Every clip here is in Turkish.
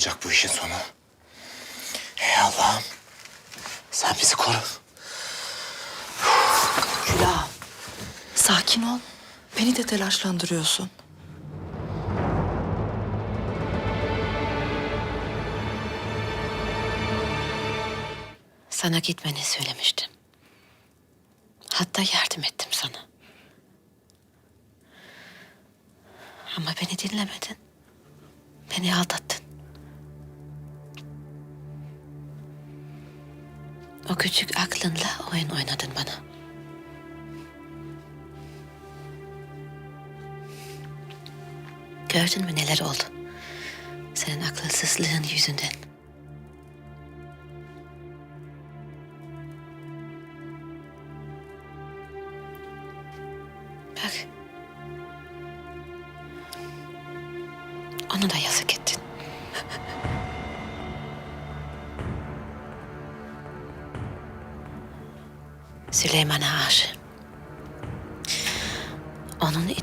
olacak bu işin sonu? Ey Allah'ım. Sen bizi koru. Külah. Sakin ol. Beni de telaşlandırıyorsun. Sana gitmeni söylemiştim. Hatta yardım ettim sana. Ama beni dinlemedin. Beni aldattın. O küçük aklınla oyun oynadın bana. Gördün mü neler oldu? Senin akılsızlığın yüzünden.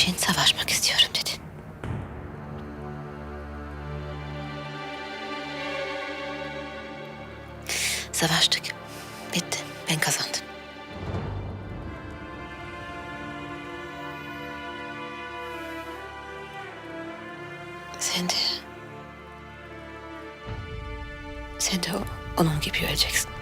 İçin savaşmak istiyorum dedin. Savaştık. Bitti. Ben kazandım. Sen de... Sen de onun gibi öleceksin.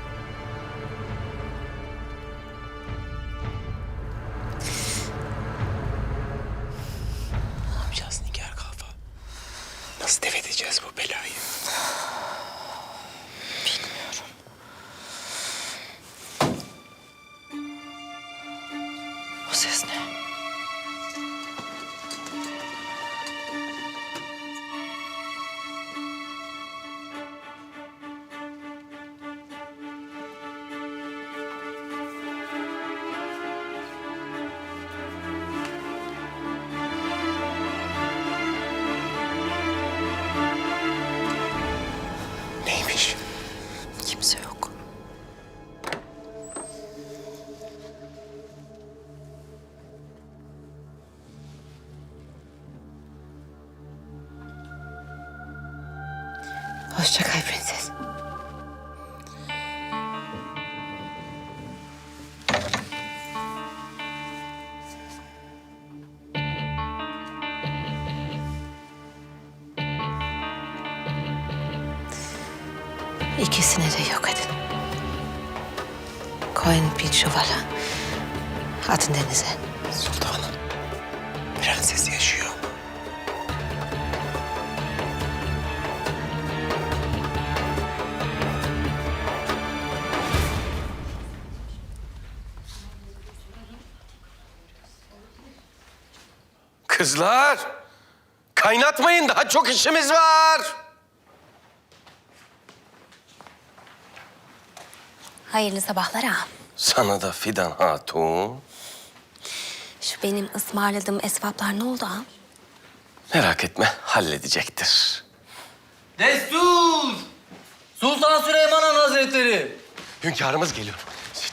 İkisini de yok edin. Koyun bir çuvala. Atın denize. Sultanım. Prenses yaşıyor. Kızlar, kaynatmayın daha çok işimiz var. Hayırlı sabahlar ağam. Sana da Fidan Hatun. Şu benim ısmarladığım esvaplar ne oldu ağam? Merak etme, halledecektir. Destur! Sultan Süleyman Han Hazretleri. Hünkârımız geliyor.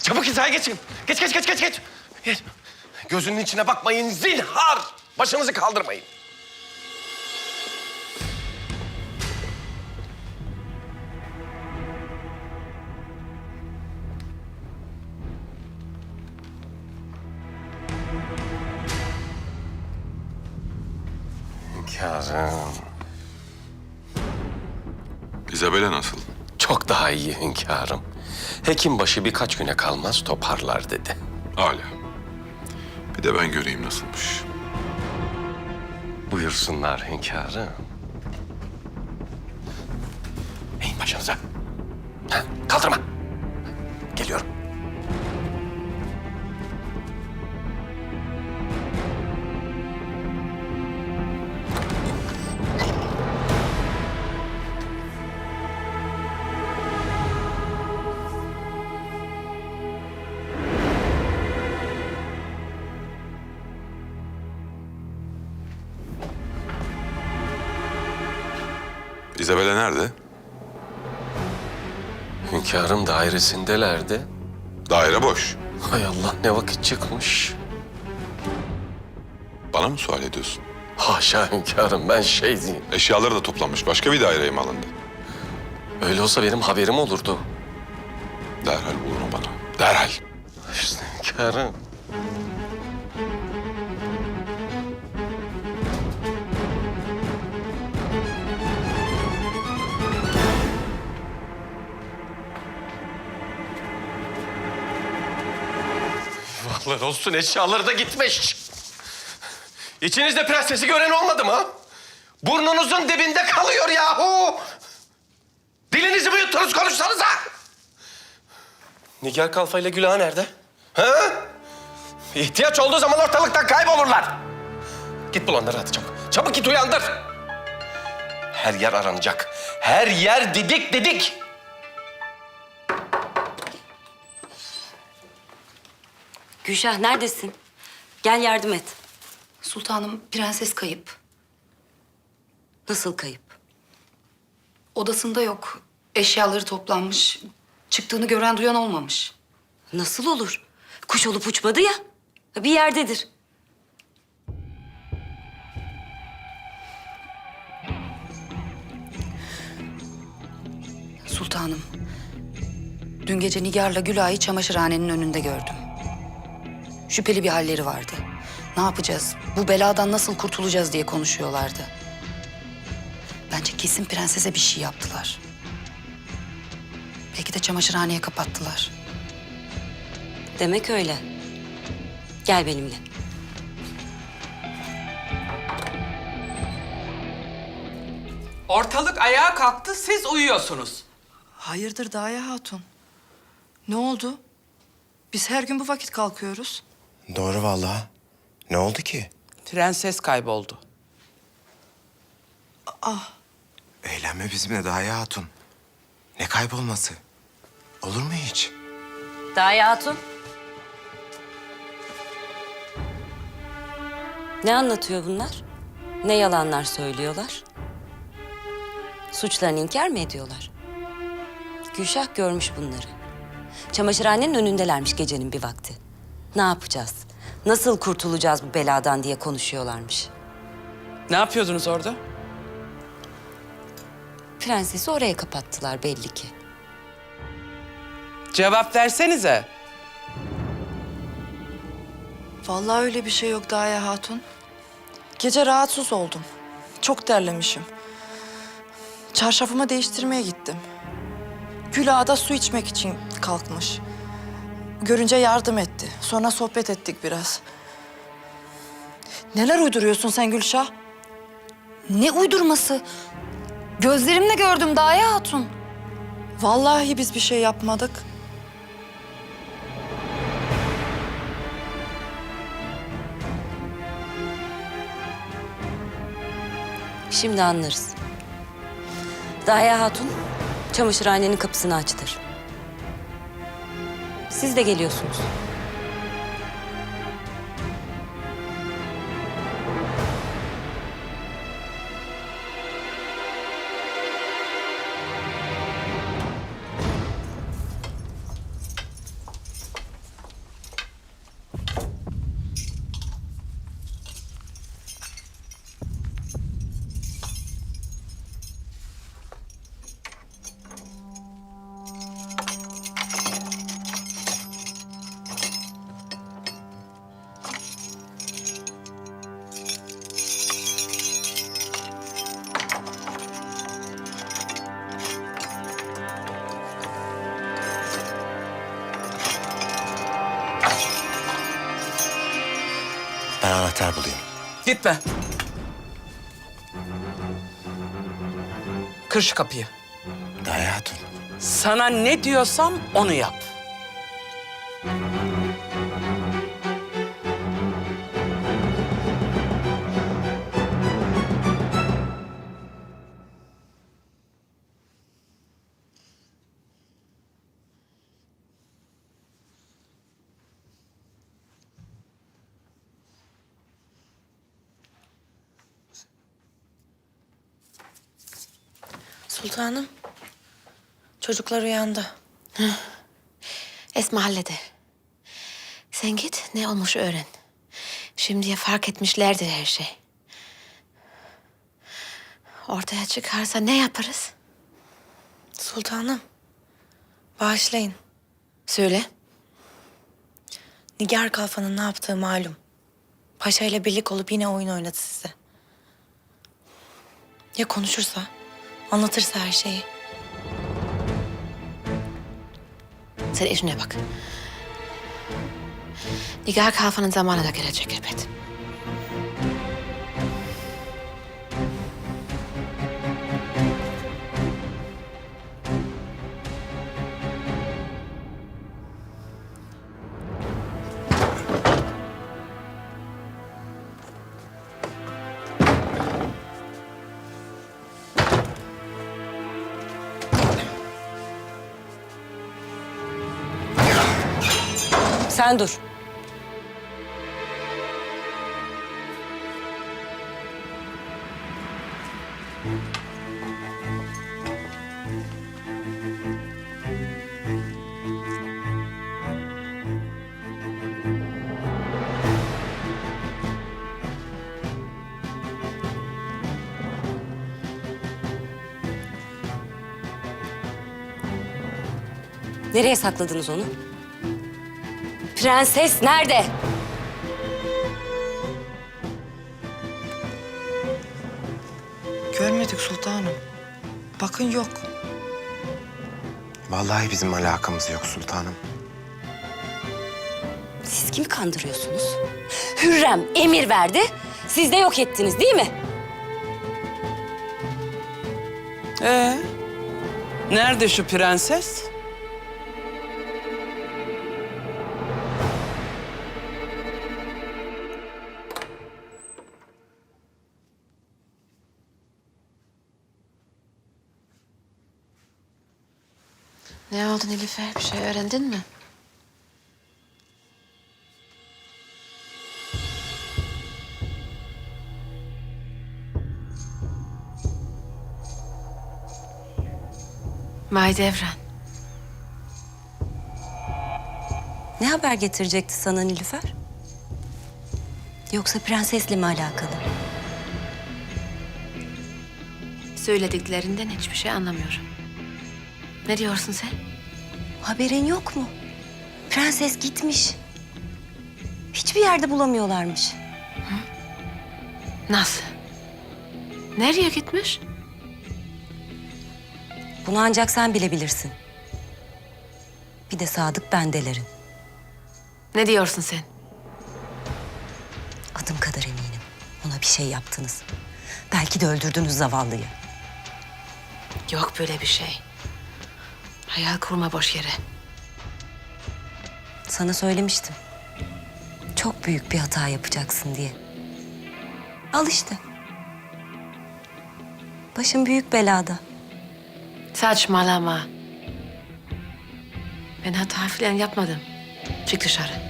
Çabuk hizaya geçin. Geç, geç, geç, geç, geç. geç. Gözünün içine bakmayın, zinhar. Başınızı kaldırmayın. Hünkârım. Isabella nasıl? Çok daha iyi hünkârım. Hekimbaşı birkaç güne kalmaz toparlar dedi. Hala. Bir de ben göreyim nasılmış. Buyursunlar hünkârım. Isabella nerede? Hünkârım dairesindelerdi. Daire boş. Hay Allah ne vakit çıkmış. Bana mı sual ediyorsun? Haşa hünkârım ben şey diyeyim. Eşyaları da toplanmış. Başka bir daireye mi alındı? Öyle olsa benim haberim olurdu. Derhal bulun bana. Derhal. İşte hünkârım. Vallahi olsun eşyaları da gitmiş. İçinizde prensesi gören olmadı mı? Burnunuzun dibinde kalıyor yahu. Dilinizi mi yuttunuz konuşsanıza. Nigar Kalfa ile Gülah nerede? Ha? İhtiyaç olduğu zaman ortalıktan kaybolurlar. Git bul onları hadi çabuk. Çabuk git uyandır. Her yer aranacak. Her yer didik didik. Gülşah neredesin? Gel yardım et. Sultanım prenses kayıp. Nasıl kayıp? Odasında yok. Eşyaları toplanmış. Çıktığını gören duyan olmamış. Nasıl olur? Kuş olup uçmadı ya. Bir yerdedir. Sultanım. Dün gece Nigar'la Gülay'ı çamaşırhanenin önünde gördüm. Şüpheli bir halleri vardı. Ne yapacağız? Bu beladan nasıl kurtulacağız diye konuşuyorlardı. Bence kesin prensese bir şey yaptılar. Belki de çamaşırhaneye kapattılar. Demek öyle. Gel benimle. Ortalık ayağa kalktı, siz uyuyorsunuz. Hayırdır Daya Hatun? Ne oldu? Biz her gün bu vakit kalkıyoruz. Doğru vallahi. Ne oldu ki? Prenses kayboldu. Eğlenme bizimle Daya Hatun. Ne kaybolması? Olur mu hiç? Daya Hatun. Ne anlatıyor bunlar? Ne yalanlar söylüyorlar? Suçlarını inkar mı ediyorlar? Gülşah görmüş bunları. Çamaşırhanenin önündelermiş gecenin bir vakti. Ne yapacağız? Nasıl kurtulacağız bu beladan diye konuşuyorlarmış. Ne yapıyordunuz orada? Prensesi oraya kapattılar belli ki. Cevap versenize. Vallahi öyle bir şey yok Daya Hatun. Gece rahatsız oldum. Çok terlemişim. Çarşafımı değiştirmeye gittim. Gül Ağa da su içmek için kalkmış. Görünce yardım etti. Sonra sohbet ettik biraz. Neler uyduruyorsun sen Gülşah? Ne uydurması? Gözlerimle gördüm Daye Hatun. Vallahi biz bir şey yapmadık. Şimdi anlarız. Daya Hatun çamaşırhanenin kapısını açtır. Siz de geliyorsunuz. Ben anahtar bulayım. Gitme. Kır şu kapıyı. Daye Hatun. Sana ne diyorsam onu yap. Sultanım. Çocuklar uyandı. Esma halleder. Sen git ne olmuş öğren. Şimdiye fark etmişlerdir her şey. Ortaya çıkarsa ne yaparız? Sultanım. Bağışlayın. Söyle. Nigar Kalfa'nın ne yaptığı malum. Paşa ile birlik olup yine oyun oynadı size. Ya konuşursa? Anlatırsa her şeyi. Sen işine bak. Nigar Kalfa'nın zamanı da gelecek elbet. Sen dur. Nereye sakladınız onu? Prenses nerede? Görmedik sultanım. Bakın yok. Vallahi bizim alakamız yok sultanım. Siz kimi kandırıyorsunuz? Hürrem emir verdi. Siz de yok ettiniz değil mi? Ee, nerede şu prenses? Oldu Nilüfer? Bir şey öğrendin mi? Mahidevran. Ne haber getirecekti sana Nilüfer? Yoksa prensesle mi alakalı? Söylediklerinden hiçbir şey anlamıyorum. Ne diyorsun sen? Haberin yok mu? Prenses gitmiş. Hiçbir yerde bulamıyorlarmış. Nasıl? Nereye gitmiş? Bunu ancak sen bilebilirsin. Bir de Sadık bendelerin. Ne diyorsun sen? Adım kadar eminim. Ona bir şey yaptınız. Belki de öldürdünüz zavallıyı. Yok böyle bir şey. Hayal kurma boş yere. Sana söylemiştim. Çok büyük bir hata yapacaksın diye. Al işte. Başın büyük belada. Saçmalama. Ben hata falan yapmadım. Çık dışarı.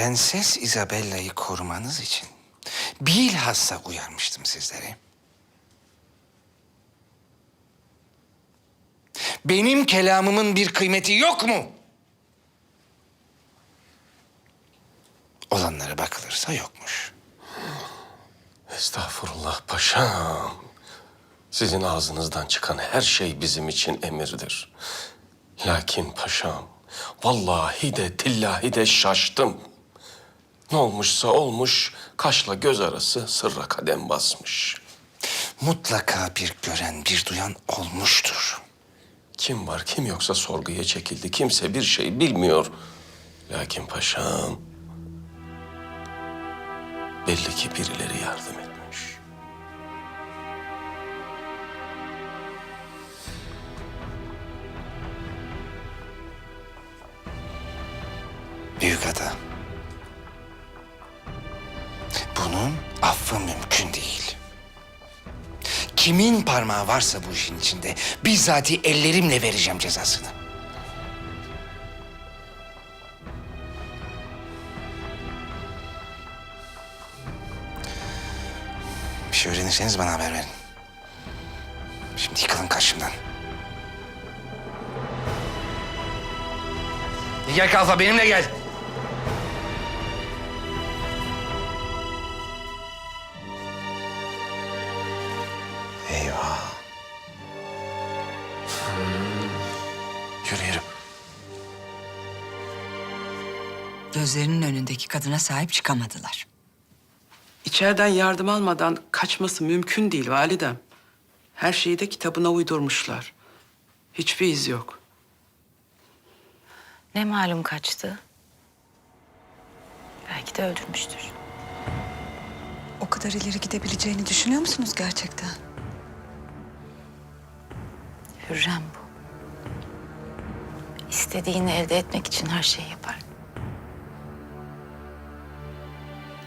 Prenses Isabella'yı korumanız için bilhassa uyarmıştım sizleri. Benim kelamımın bir kıymeti yok mu? Olanlara bakılırsa yokmuş. Estağfurullah paşam. Sizin ağzınızdan çıkan her şey bizim için emirdir. Lakin paşam, vallahi de tillahi de şaştım. Ne olmuşsa olmuş, kaşla göz arası sırra kadem basmış. Mutlaka bir gören, bir duyan olmuştur. Kim var kim yoksa sorguya çekildi. Kimse bir şey bilmiyor. Lakin paşam... Belli ki birileri yardım etmiş. Büyük ada. Bunun affı mümkün değil. Kimin parmağı varsa bu işin içinde bizzati ellerimle vereceğim cezasını. Bir şey öğrenirseniz bana haber verin. Şimdi yıkılın karşımdan. Gel Kalfa benimle gel. Gözlerinin önündeki kadına sahip çıkamadılar. İçeriden yardım almadan kaçması mümkün değil validem. Her şeyi de kitabına uydurmuşlar. Hiçbir iz yok. Ne malum kaçtı? Belki de öldürmüştür. O kadar ileri gidebileceğini düşünüyor musunuz gerçekten? Hürrem bu. İstediğini elde etmek için her şeyi yapar.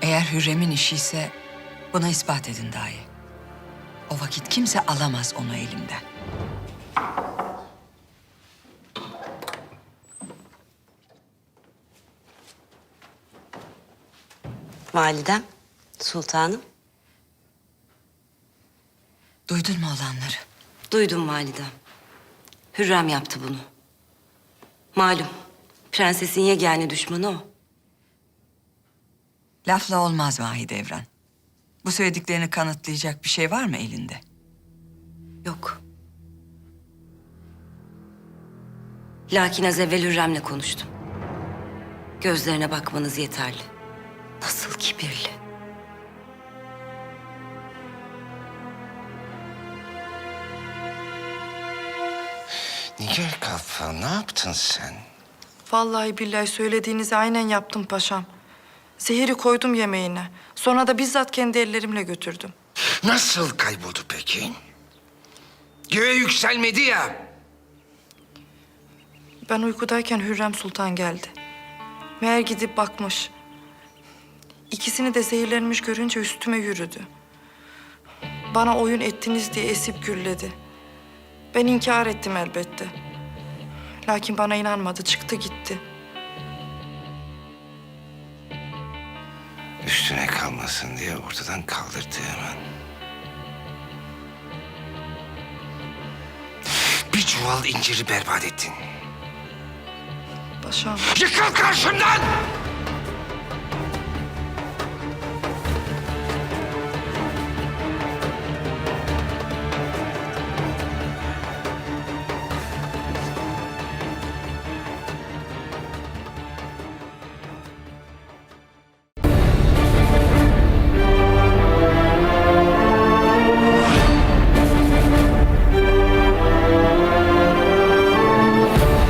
Eğer Hürrem'in işi ise buna ispat edin dahi. O vakit kimse alamaz onu elimden. Validem, sultanım. Duydun mu olanları? Duydum validem. Hürrem yaptı bunu. Malum, prensesin yegane düşmanı o. Lafla olmaz Mahidevran. Bu söylediklerini kanıtlayacak bir şey var mı elinde? Yok. Lakin az evvel Hürrem'le konuştum. Gözlerine bakmanız yeterli. Nasıl kibirli. Nigar Kalfa ne yaptın sen? Vallahi billahi söylediğinizi aynen yaptım paşam. Zehiri koydum yemeğine. Sonra da bizzat kendi ellerimle götürdüm. Nasıl kayboldu peki? Göğe yükselmedi ya. Ben uykudayken Hürrem Sultan geldi. Meğer gidip bakmış. İkisini de zehirlenmiş görünce üstüme yürüdü. Bana oyun ettiniz diye esip gürledi. Ben inkar ettim elbette. Lakin bana inanmadı, çıktı gitti. Üstüne kalmasın diye ortadan kaldırdı hemen. Bir çuval inciri berbat ettin. Paşam. Yıkıl karşımdan!